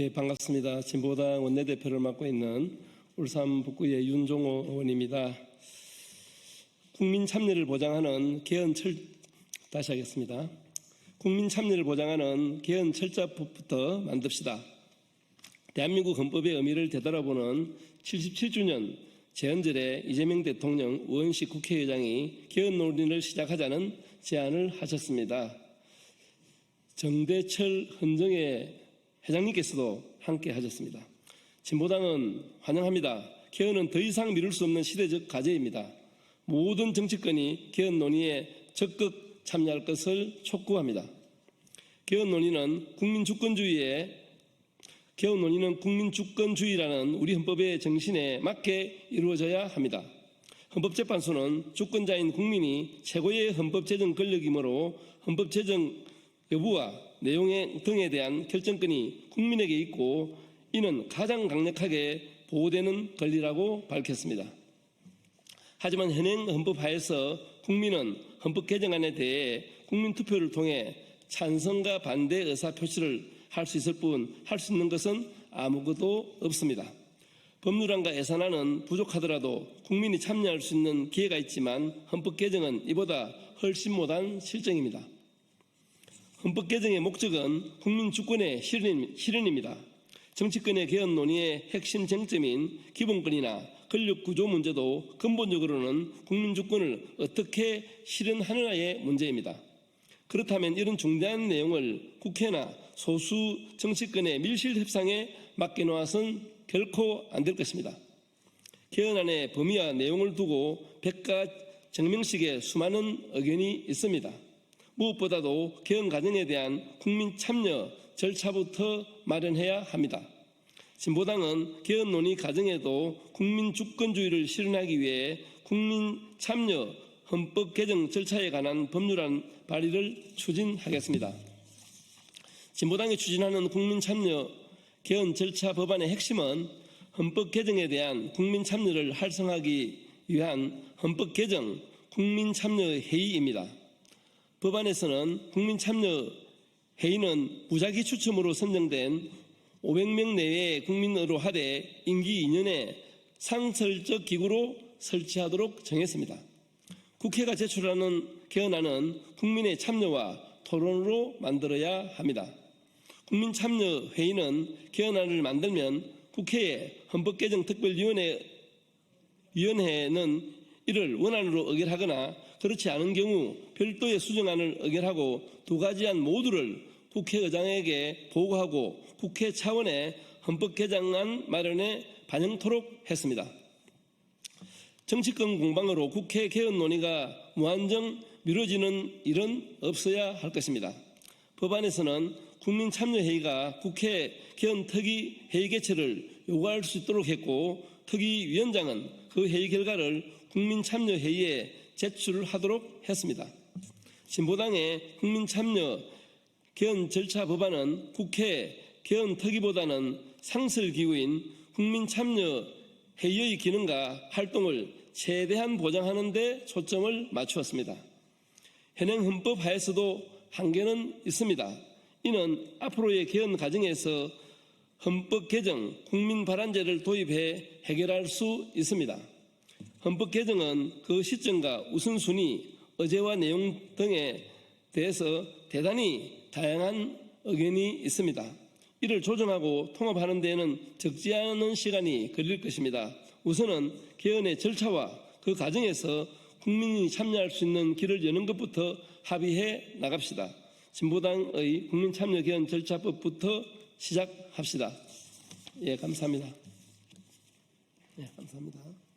예, 반갑습니다. 진보당 원내대표를 맡고 있는 울산 북구의 윤종호 의원입니다. 국민 참여를 보장하는 개헌 철 다시 하겠습니다. 국민 참여를 보장하는 개헌 철자법부터 만듭시다. 대한민국 헌법의 의미를 되돌아보는 77주년 재헌절에 이재명 대통령 우원식 국회의장이 개헌 논의를 시작하자는 제안을 하셨습니다. 정대철 헌정의 회장님께서도 함께 하셨습니다. 진보당은 환영합니다. 개헌은 더 이상 미룰 수 없는 시대적 과제입니다. 모든 정치권이 개헌 논의에 적극 참여할 것을 촉구합니다. 개헌 논의는 국민 주권주의의 개헌 논의는 국민 주권주의라는 우리 헌법의 정신에 맞게 이루어져야 합니다. 헌법재판소는 주권자인 국민이 최고의 헌법 제정 권력이므로 헌법 제정 여부와 내용 등에 대한 결정권이 국민에게 있고 이는 가장 강력하게 보호되는 권리라고 밝혔습니다. 하지만 현행 헌법 하에서 국민은 헌법 개정안에 대해 국민 투표를 통해 찬성과 반대 의사 표시를 할 수 있을 뿐 할 수 있는 것은 아무것도 없습니다. 법률안과 예산안은 부족하더라도 국민이 참여할 수 있는 기회가 있지만 헌법 개정은 이보다 훨씬 못한 실정입니다. 헌법 개정의 목적은 국민 주권의 실현, 실현입니다. 정치권의 개헌 논의의 핵심 쟁점인 기본권이나 권력 구조 문제도 근본적으로는 국민 주권을 어떻게 실현하느냐의 문제입니다. 그렇다면 이런 중대한 내용을 국회나 소수 정치권의 밀실 협상에 맡겨놓아선 결코 안 될 것입니다. 개헌안의 범위와 내용을 두고 백가 정명식에 수많은 의견이 있습니다. 무엇보다도 개헌 과정에 대한 국민 참여 절차부터 마련해야 합니다. 진보당은 개헌 논의 과정에도 국민 주권주의를 실현하기 위해 국민 참여 헌법 개정 절차에 관한 법률안 발의를 추진하겠습니다. 진보당이 추진하는 국민 참여 개헌 절차 법안의 핵심은 헌법 개정에 대한 국민 참여를 활성화하기 위한 헌법 개정 국민 참여 회의입니다. 법안에서는 국민 참여 회의는 무작위 추첨으로 선정된 500명 내외의 국민으로 하되 임기 2년에 상설적 기구로 설치하도록 정했습니다. 국회가 제출하는 개헌안은 국민의 참여와 토론으로 만들어야 합니다. 국민 참여 회의는 개헌안을 만들면 국회의 헌법개정특별위원회 위원회는 이를 원안으로 의결하거나 그렇지 않은 경우 별도의 수정안을 의결하고 두 가지 안 모두를 국회의장에게 보고하고 국회 차원의 헌법 개정안 마련에 반영토록 했습니다. 정치권 공방으로 국회 개헌 논의가 무한정 미뤄지는 일은 없어야 할 것입니다. 법안에서는 국민 참여회의가 국회 개헌 특위 회의 개최를 요구할 수 있도록 했고 특위 위원장은 그 회의 결과를 국민 참여회의에 제출하도록 했습니다. 진보당의 국민 참여 개헌 절차 법안은 국회 개헌 특위보다는 상설 기구인 국민 참여 회의의 기능과 활동을 최대한 보장하는 데 초점을 맞추었습니다. 현행 헌법 하에서도 한계는 있습니다. 이는 앞으로의 개헌 과정에서 헌법 개정 국민 발안제를 도입해 해결할 수 있습니다. 헌법 개정은 그 시점과 우선순위, 어제와 내용 등에 대해서 대단히 다양한 의견이 있습니다. 이를 조정하고 통합하는 데에는 적지 않은 시간이 걸릴 것입니다. 우선은 개헌의 절차와 그 과정에서 국민이 참여할 수 있는 길을 여는 것부터 합의해 나갑시다. 진보당의 국민 참여 개헌 절차법부터 시작합시다. 예, 감사합니다. 예, 감사합니다.